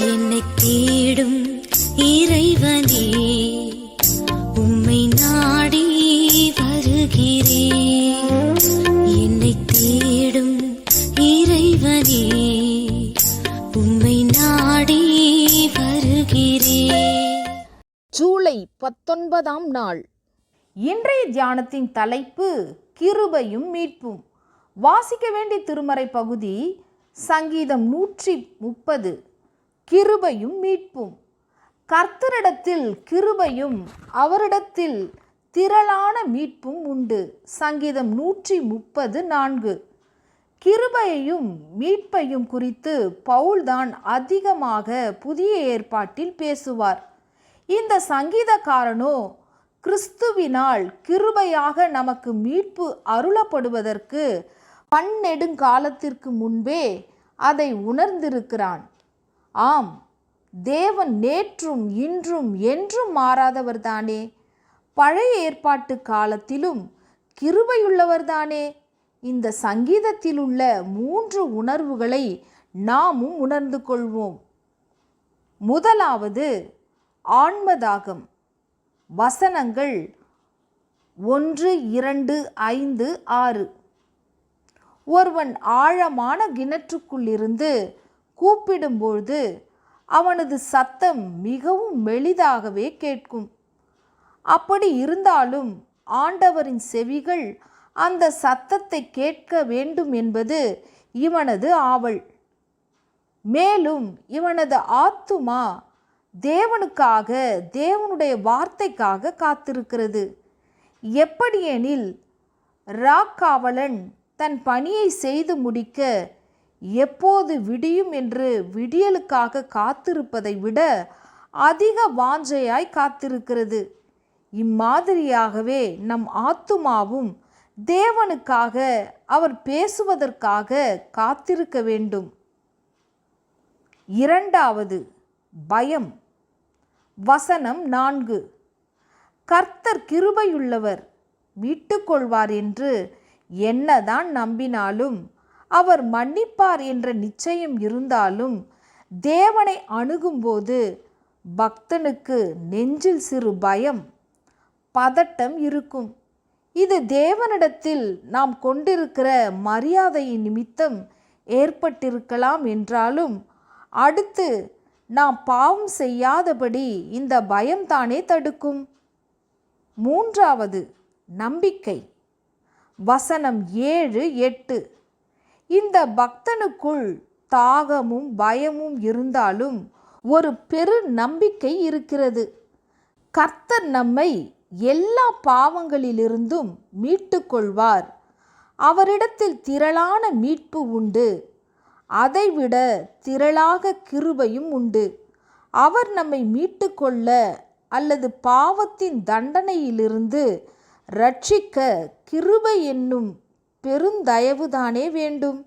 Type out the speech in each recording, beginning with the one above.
என்னை தேடும் இறைவனே உம்மை நாடி வருகிறேன். என்னை தேடும் இறைவனே உம்மை நாடி வருகிறேன். ஜூலை பத்தொன்பதாம் நாள். இன்றைய தியானத்தின் தலைப்பு கிருபையும் மீட்பும். வாசிக்க வேண்டிய திருமறை பகுதி சங்கீதம் நூற்றி முப்பது. கிருபையும் மீட்பும். கர்த்தரிடத்தில் கிருபையும் அவரிடத்தில் திரளான மீட்பும் உண்டு. சங்கீதம் நூற்றி முப்பது நான்கு. கிருபையையும் மீட்பையும் குறித்து பவுல்தான் அதிகமாக புதிய ஏற்பாட்டில் பேசுவார். இந்த சங்கீதக்காரனோ கிறிஸ்துவினால் கிருபையாக நமக்கு மீட்பு அருளப்படுவதற்கு பன்னெடுங்காலத்திற்கு முன்பே அதை உணர்ந்திருக்கிறான். ஆம் தேவன் நேற்றும் இன்றும் என்றும் மாறாதவர்தானே பழைய ஏற்பாட்டு காலத்திலும் கிருபையுள்ளவர்தானே இந்த சங்கீதத்தில் உள்ள மூன்று உணர்வுகளை நாமும் உணர்ந்து கொள்வோம். முதலாவது ஆன்மதாகம். வசனங்கள் ஒன்று இரண்டு ஐந்து ஆறு. ஒருவன் ஆழமான கிணற்றுக்குள்ளிருந்து கூப்பிடும்பொழுது அவனது சத்தம் மிகவும் மெலிதாகவே கேட்கும். அப்படி இருந்தாலும் ஆண்டவரின் செவிகள் அந்த சத்தத்தை கேட்க வேண்டும் என்பது இவனது ஆவல். மேலும் இவனது ஆத்துமா தேவனுக்காக தேவனுடைய வார்த்தைக்காக காத்திருக்கிறது. எப்படியெனில் ராக்காவலன் தன் பணியை செய்து முடிக்க எப்போது விடியும் என்று விடியலுக்காக காத்திருப்பதை விட அதிக வாஞ்சையாய் காத்திருக்கிறது. இம்மாதிரியாகவே நம் ஆத்துமாவும் தேவனுக்காக அவர் பேசுவதற்காக காத்திருக்க வேண்டும். இரண்டாவது பயம். வசனம் நான்கு. கர்த்தர் கிருபையுள்ளவர் மீட்டுக்கொள்வார் என்று என்னதான் நம்பினாலும் அவர் மன்னிப்பார் என்ற நிச்சயம் இருந்தாலும் தேவனை அணுகும்போது பக்தனுக்கு நெஞ்சில் சிறு பயம் பதட்டம் இருக்கும். இது தேவனிடத்தில் நாம் கொண்டிருக்கிற மரியாதையின் நிமித்தம் ஏற்பட்டிருக்கலாம் என்றாலும் அடுத்து நாம் பாவம் செய்யாதபடி இந்த பயம்தானே தடுக்கும்? மூன்றாவது நம்பிக்கை. வசனம் ஏழு எட்டு. இந்த பக்தனுக்குள் தாகமும் பயமும் இருந்தாலும் ஒரு பெரு நம்பிக்கை இருக்கிறது. கர்த்தர் நம்மை எல்லா பாவங்களிலிருந்தும் மீட்டுக்கொள்வார் அவரிடத்தில் திரளான மீட்பு உண்டு. அதைவிட திரளாக கிருபையும் உண்டு. அவர் நம்மை மீட்டுக்கொள்ள அல்லது பாவத்தின் தண்டனையிலிருந்து ரட்சிக்க கிருபை என்னும் பெருந்தயவுதானே வேண்டும்?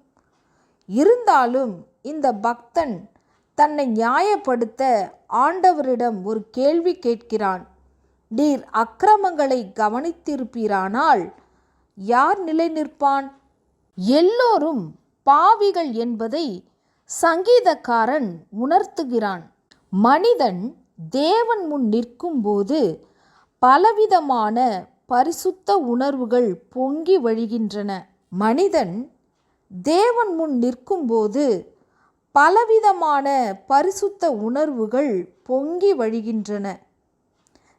இருந்தாலும் இந்த பக்தன் தன்னை நியாயப்படுத்த ஆண்டவரிடம் ஒரு கேள்வி கேட்கிறான். நீர் அக்கிரமங்களை கவனித்திருப்பீரானால் யார் நிலை நிற்பான் எல்லோரும் பாவிகள் என்பதை சங்கீதக்காரன் உணர்த்துகிறான். மனிதன் தேவன் முன் நிற்கும்போது பலவிதமான பரிசுத்த உணர்வுகள் பொங்கி வழிகின்றன. மனிதன் தேவன் முன் நிற்கும்போது பலவிதமான பரிசுத்த உணர்வுகள் பொங்கி வழிகின்றன.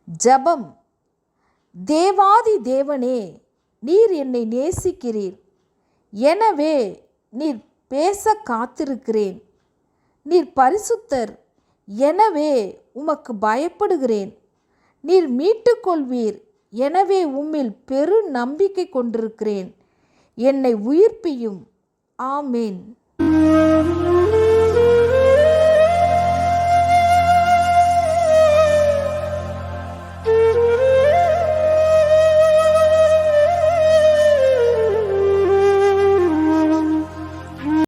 ஜபம் தேவாதி தேவனே நீர் என்னை நேசிக்கிறீர். எனவே நீர் பேச காத்திருக்கிறேன். நீர் பரிசுத்தர் எனவே உமக்கு பயப்படுகிறேன். நீர் மீட்டுக்கொள்வீர் எனவே உம்மில் பெரு நம்பிக்கை கொண்டிருக்கிறேன். என்னை உயிர்ப்பியும். ஆமீன்.